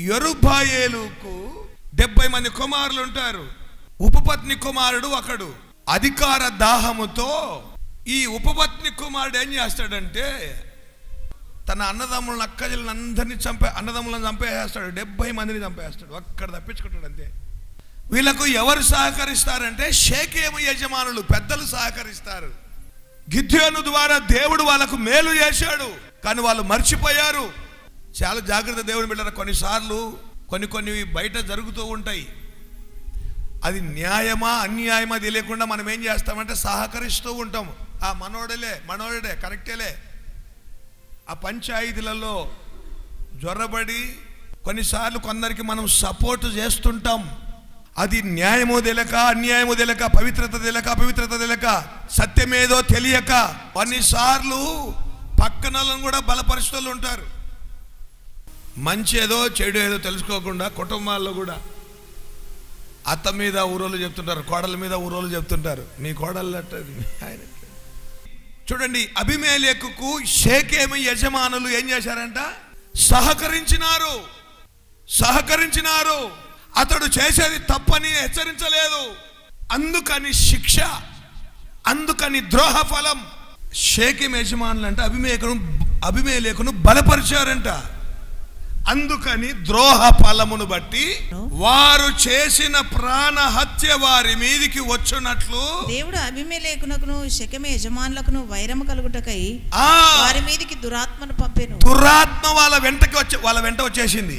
ఎరుబాయేలుకు డెబ్బై మంది కుమారులు ఉంటారు. ఉపపత్ని కుమారుడు ఒకడు. అధికార దాహముతో ఈ ఉపపత్ని కుమారుడు ఏం చేస్తాడంటే తన అన్నదమ్ములను అక్కజలను అందరినీ చంపే అన్నదమ్ములను చంపేస్తాడు డెబ్బై మందిని చంపేస్తాడు. ఒక్కడ తప్పించుకుంటాడు అంతే. వీళ్ళకు ఎవరు సహకరిస్తారంటే షేకేమ యజమానులు పెద్దలు సహకరిస్తారు. గిద్యోను ద్వారా దేవుడు వాళ్ళకు మేలు చేశాడు. కానీ వాళ్ళు మర్చిపోయారు. చాలా జాగ్రత్త దేవుని బిడ్డలు కొన్నిసార్లు కొన్ని కొన్ని బయట జరుగుతూ ఉంటాయి. అది న్యాయమా అన్యాయమా తెలియకుండా మనం ఏం చేస్తామంటే సహకరిస్తూ ఉంటాం. ఆ మనోడలే మనోడే కరెక్టేలే. ఆ పంచాయతీలలో జ్వరబడి కొన్నిసార్లు కొందరికి మనం సపోర్ట్ చేస్తుంటాం. అది న్యాయమో తెలియక అన్యాయమో తెలియక పవిత్రత తెలియక అపవిత్రత తెలియక సత్యమేదో తెలియక కొన్నిసార్లు పక్కనలను కూడా బలపరుచుతూ ఉంటారు. మంచి ఏదో చెడు ఏదో తెలుసుకోకుండా కుటుంబాల్లో కూడా అత్త మీద ఊరోళ్ళు చెప్తుంటారు కోడల మీద ఊరోళ్ళు చెప్తుంటారు. మీ కోడలు ఆయన. చూడండి అభిమేలేకుకు షేకేమి యజమానులు ఏం చేశారంట? సహకరించినారు. సహకరించినారు. అతడు చేసేది తప్పని హెచ్చరించలేదు. అందుకని శిక్ష అందుకని ద్రోహ ఫలం షేకేం యజమానులు అంటే అభిమేకును అభిమేలేకును బలపరిచారంట. అందుకని ద్రోహ ఫలమును బట్టి వారు చేసిన ప్రాణ హత్య వారి మీదికి వచ్చునట్లు దేవుడు అభిమేలేకునకును శకెమ యజమానులకును వైరము కలుగుటకై ఆ. వారి మీదికి దురాత్మను పంపెను. దురాత్మ వాళ్ళ వెంటకి వచ్చే వాళ్ళ వెంట వచ్చేసింది.